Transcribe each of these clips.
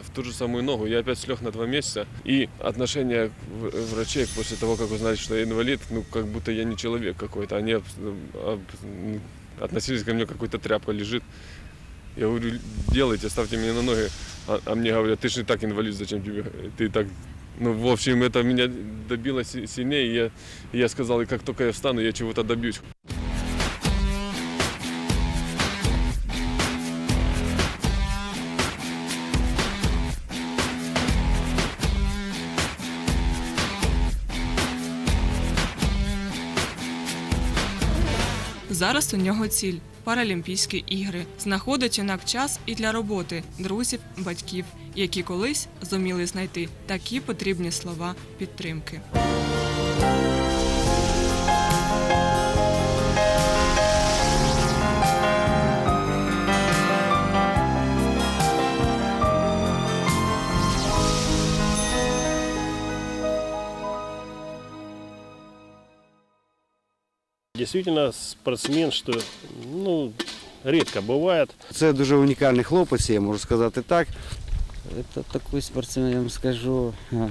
в ту же самую ногу. Я опять слег на два месяца. И отношение в- врачей после того, как узнали, что я инвалид, ну, как будто я не человек какой-то. Они об- об- м, относились ко мне, какой-то тряпка лежит. Я говорю, делайте, ставьте меня на ноги. А, а мне говорят, ты же и так инвалид, зачем тебе? Ты и так... Ну, в общем, это меня добило си- сильнее. И я, и я сказал, и как только я встану, я чего-то добьюсь. Зараз у нього ціль Паралімпійські ігри. Знаходить юнак час і для роботи, друзів, батьків, які колись зуміли знайти такі потрібні слова підтримки. Действительно, спортсмен, что ну, редко бывает. Це дуже унікальний хлопець, я можу сказати так. Это такой спортсмен, я вам скажу, а,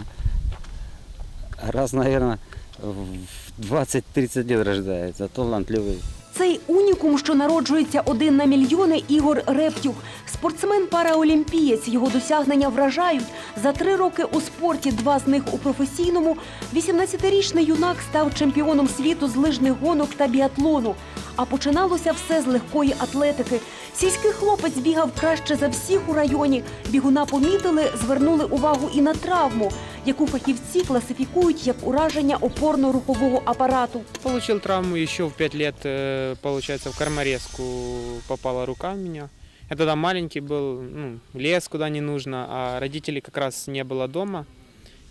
раз, наверное, в 20-30 лет рождается, талантливый. Цей унікум, що народжується один на мільйони, Ігор Рептюх. Спортсмен-параолімпієць. Його досягнення вражають. За три роки у спорті, два з них у професійному. 18-річний юнак став чемпіоном світу з лижних гонок та біатлону А починалося все з легкої атлетики. Сільський хлопець бігав краще за всіх у районі. Бігуна помітили, звернули увагу і на травму, яку фахівці класифікують як ураження опорно-рухового апарату. Получил травму еще в 5 лет, э, получается, в корморезку попала рука у меня. Я тогда маленький был, ну, лез куда не нужно, а родителей как раз не было дома.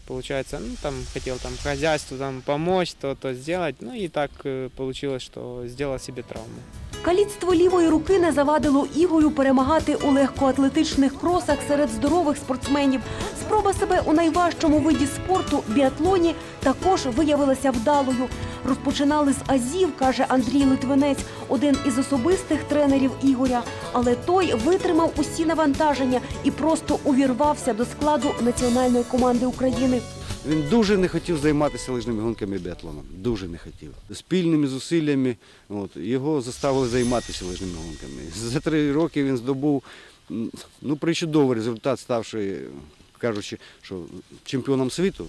Получается, ну, там хотел там хозяйству там помочь, то-то сделать. Ну и так э, получилось, что сделал себе травму. Каліцтво лівої руки не завадило Ігорю перемагати у легкоатлетичних кросах серед здорових спортсменів. Спроба себе у найважчому виді спорту біатлоні також виявилася вдалою. Розпочинали з азів, каже Андрій Литвинець, один із особистих тренерів Ігоря. Але той витримав усі навантаження і просто увірвався до складу національної команди України. Він дуже не хотів займатися лижними гонками і біатлоном. Дуже не хотів. Спільними зусиллями от, його заставили займатися лижними гонками. За три роки він здобув ну, причудовий результат, ставши, кажучи, що чемпіоном світу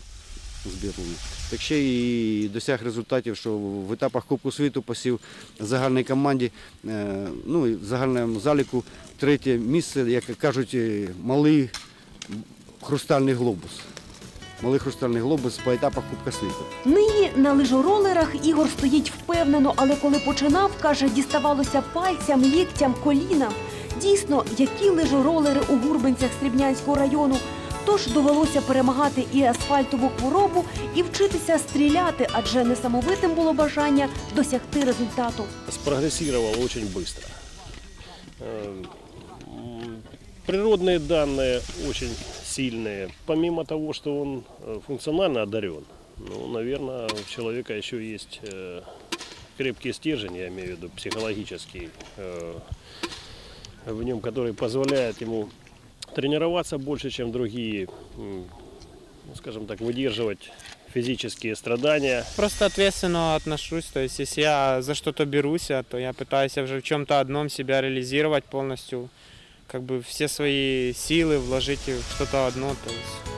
з біатлону. Так ще і досяг результатів, що в етапах Кубку світу посів загальній команді, е, ну в загальному заліку третє місце, як кажуть, е, малий хрустальний глобус. Малий хрустальний глобус по етапах Кубка світу. Нині на лижоролерах Ігор стоїть впевнено, але коли починав, каже, діставалося пальцям, ліктям, колінам. Дійсно, які лижоролери у Гурбинцях Срібнянського району. Тож довелося перемагати і асфальтову хворобу, і вчитися стріляти, адже несамовитим було бажання досягти результату. Спрогрессировал очень быстро. Э, м, Природные данные очень сильные. Помимо того, что он э, функционально одарен, ну, наверное, у человека еще есть э, крепкий стержень, я имею в виду психологический, э, в нем, который позволяет ему тренироваться больше, чем другие, м, ну, скажем так, выдерживать физические страдания. Просто ответственно отношусь, то есть если я за что-то берусь, а, то я пытаюсь уже в чем-то одном себя реализировать полностью, как бы все свои силы вложить в что-то одно, то есть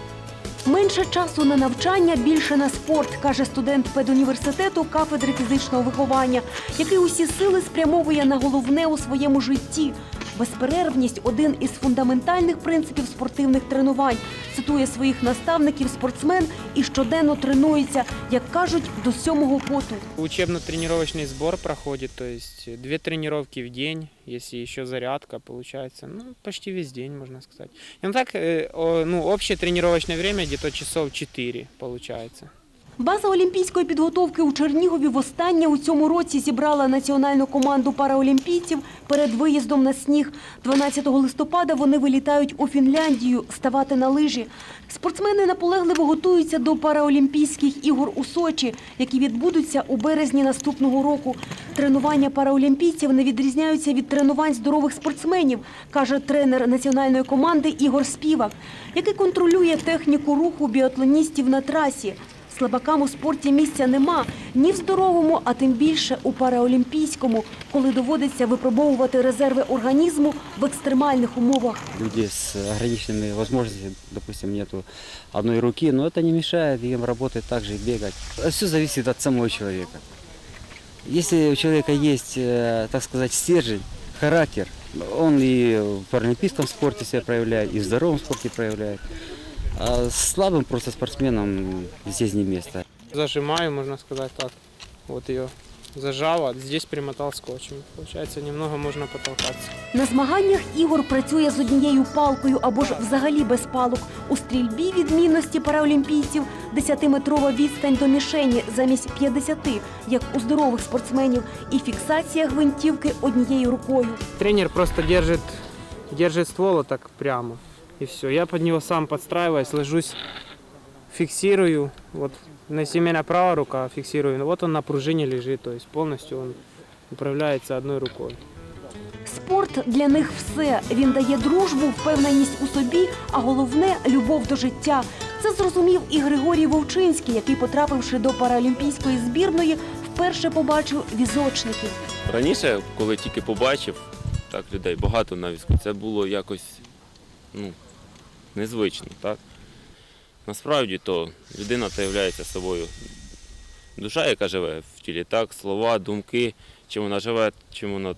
Менше часу на навчання, більше на спорт, каже студент педуніверситету кафедри фізичного виховання, який усі сили спрямовує на головне у своєму житті. Безперервність один із фундаментальних принципів спортивних тренувань. Цитує своїх наставників спортсмен і щоденно тренується, як кажуть, до сьомого поту. Учебно-тренировочный сбор проходит, то есть две тренировки в день, если еще зарядка получается, ну, почти весь день, можно сказать. И ну так, э, ну, общее тренировочное время где-то часов 4 получается. База олімпійської підготовки у Чернігові востаннє у цьому році зібрала національну команду параолімпійців перед виїздом на сніг. 12 листопада вони вилітають у Фінляндію ставати на лижі. Спортсмени наполегливо готуються до параолімпійських ігор у Сочі, які відбудуться у березні наступного року. Тренування параолімпійців не відрізняються від тренувань здорових спортсменів, каже тренер національної команди Ігор Співак, який контролює техніку руху біатлоністів на трасі. Слабакам у спорті місця нема ні в здоровому, а тим більше у параолімпійському, коли доводиться випробовувати резерви організму в екстремальних умовах. Люди с ограниченными возможностями, допустим, нету одной руки, но это не мешает им работать так же и бегать. Все зависит от самого человека. Если у человека есть, э, так сказать, стержень, характер, он и в паралимпийском спорте себя проявляет, и в здоровом спорте проявляет. А слабым просто спортсменам здесь не место. Зажимаю, можно сказать так. Вот ее зажал, а здесь примотал скотчем. Получается, немного можно потолкаться. На змаганнях Ігор працює з однією палкою або ж взагалі без палок. У стрільбі відмінності параолімпійців 10-метрова відстань до мішені замість 50, як у здорових спортсменів, і фіксація гвинтівки однією рукою. Тренер просто держит, держит ствол так прямо. И все. Я под него сам подстраиваюсь, ложусь, фиксирую. Вот на семена правая рука фиксирую. Вот он на пружине лежит, то есть полностью он управляется одной рукой. Спорт для них все. Він дає дружбу, впевненість у собі, а головне любов до життя. Це зрозумів і Григорій Вовчинський, який, потрапивши до паралімпійської збірної, вперше побачив візочників. Раніше, коли тільки побачив так, людей, багато на візку, це було якось ну, незвично. Так? Насправді то людина та є собою душа, яка живе в тілі, так, слова, думки, чим вона живе, чим вона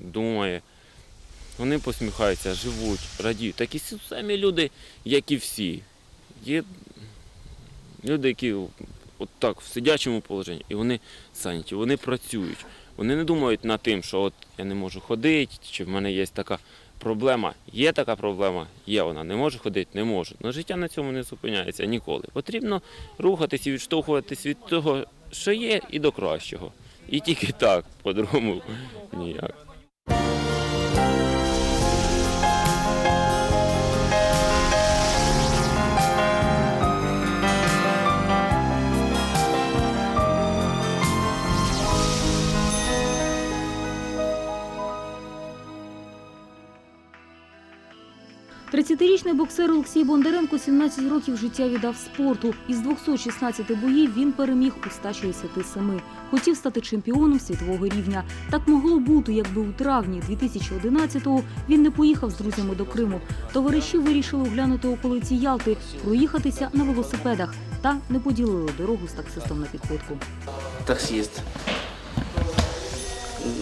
думає. Вони посміхаються, живуть, радіють. Такі самі люди, як і всі. Є люди, які от так в сидячому положенні, і вони зайняті, вони працюють. Вони не думають над тим, що от я не можу ходити, чи в мене є така проблема. Є така проблема, є вона. Не може ходити, не можу. Але життя на цьому не зупиняється ніколи. Потрібно рухатись і відштовхуватись від того, що є, і до кращого. І тільки так, по-другому ніяк. Тридцятирічний боксер Олексій Бондаренко 17 років життя віддав спорту. Із 216 боїв він переміг у 167. Хотів стати чемпіоном світового рівня. Так могло бути, якби у травні 2011-го він не поїхав з друзями до Криму. Товариші вирішили оглянути околиці Ялти, проїхатися на велосипедах та не поділили дорогу з таксистом на підпитку. таксист.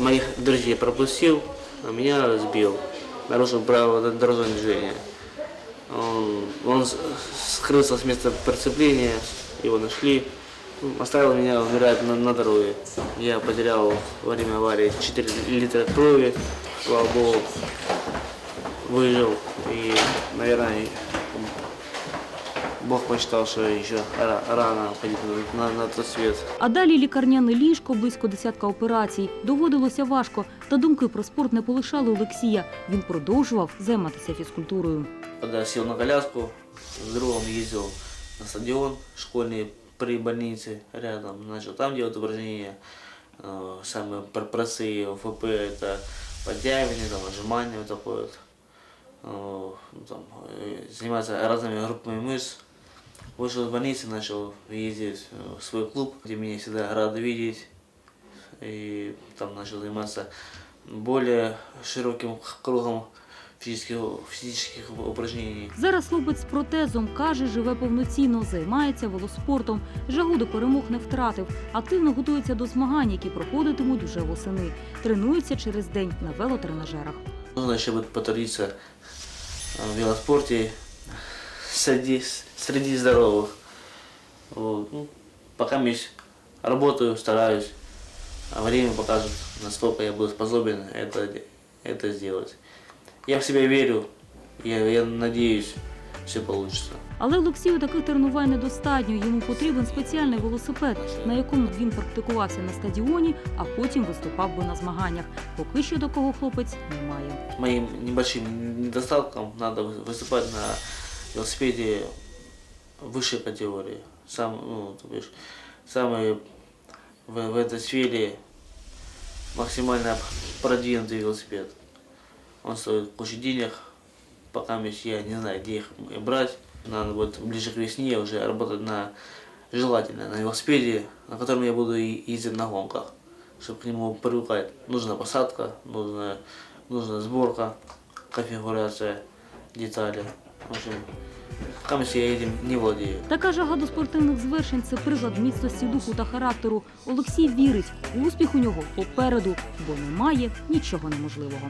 Моих друзей пропустил, а меня сбил. Нарушил правила дорожного движения. Он, он скрылся с места преступления, его нашли. Оставил меня умирать на, на дороге. Я потерял во время аварии 4 литра крови. Слава Богу, выжил. И, наверное, Бог посчитал, что еще ра- рано уходить на, на тот свет. А далі лікарняне ліжко, близько десятка операцій. Доводилося важко, та думки про спорт не полишали Олексія. Він продовжував займатися фізкультурою. Когда сел на коляску, с другом ездил на стадион школьный при больнице рядом, начал там делать упражнения. Э, Самые пр- простые ОФП это подтягивание, там, отжимания вот такое вот. Э, ну, там, э, заниматься разными группами мышц. Вышел из больницы, начал ездить э, в свой клуб, где меня всегда рады видеть. И там начал заниматься более широким кругом физических, физических упражнений. Зараз хлопець з протезом каже, живе повноцінно, займається велоспортом. Жагу до перемог не втратив. Активно готується до змагань, які проходитимуть уже восени. Тренується через день на велотренажерах. Нужно еще будет потрудиться э, в велоспорте среди, среди здоровых. Вот. Ну, пока я работаю, стараюсь. А время покажет, насколько я буду способен это, это сделать. Я в себя верю. Я, я надеюсь, все получится. Але Олексію таких тренувань недостатньо. Йому потрібен спеціальний велосипед, на якому б він практикувався на стадіоні, а потім виступав би на змаганнях. Поки що такого хлопець не має. Моим небольшим недостатком надо вы- выступать на велосипеде высшей категории. Сам, ну, то бишь, самый в, в этой сфере максимально продвинутый велосипед. Он стоит кучу денег, пока я не знаю, где их брать. Надо будет ближе к весне уже работать на желательно на велосипеде, на котором я буду ездить на гонках, чтобы к нему привыкать. Нужна посадка, нужна, нужна сборка, конфигурация, детали. В общем, пока я їм не владею. Така жага до спортивних звершень це приклад міцності духу та характеру. Олексій вірить, успіх у нього попереду, бо немає нічого неможливого.